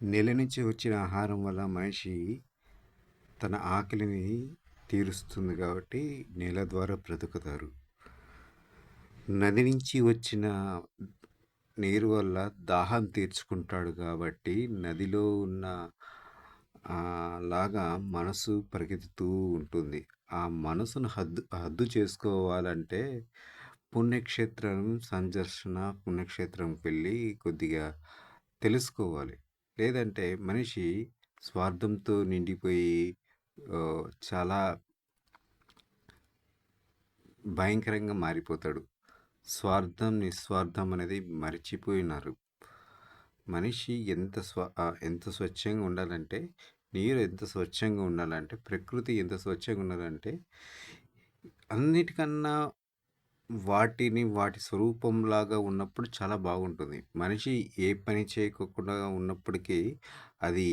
నెల నుంచి వచ్చిన ఆహారం వల్ల మనిషి తన ఆకలిని తీరుస్తుంది కాబట్టి నేల ద్వారా బ్రతుకుతారు. నది నుంచి వచ్చిన నీరు వల్ల దాహం తీర్చుకుంటాడు కాబట్టి నదిలో ఉన్న లాగా మనసు పరిగెత్తుతూ ఉంటుంది. ఆ మనసును హద్దు హద్దు చేసుకోవాలంటే పుణ్యక్షేత్రం సందర్శన పుణ్యక్షేత్రంకి వెళ్ళి కొద్దిగా తెలుసుకోవాలి. లేదంటే మనిషి స్వార్థంతో నిండిపోయి చాలా భయంకరంగా మారిపోతాడు. స్వార్థం, నిస్వార్థం అనేది మరిచిపోయినారు. మనిషి ఎంత స్వ ఎంత స్వచ్ఛంగా ఉండాలంటే, నీరు ఎంత స్వచ్ఛంగా ఉండాలంటే, ప్రకృతి ఎంత స్వచ్ఛంగా ఉండాలంటే, అన్నిటికన్నా వాటిని వాటి స్వరూపంలాగా ఉన్నప్పుడు చాలా బాగుంటుంది. మనిషి ఏ పని చేయకోకుండా ఉన్నప్పటికీ అది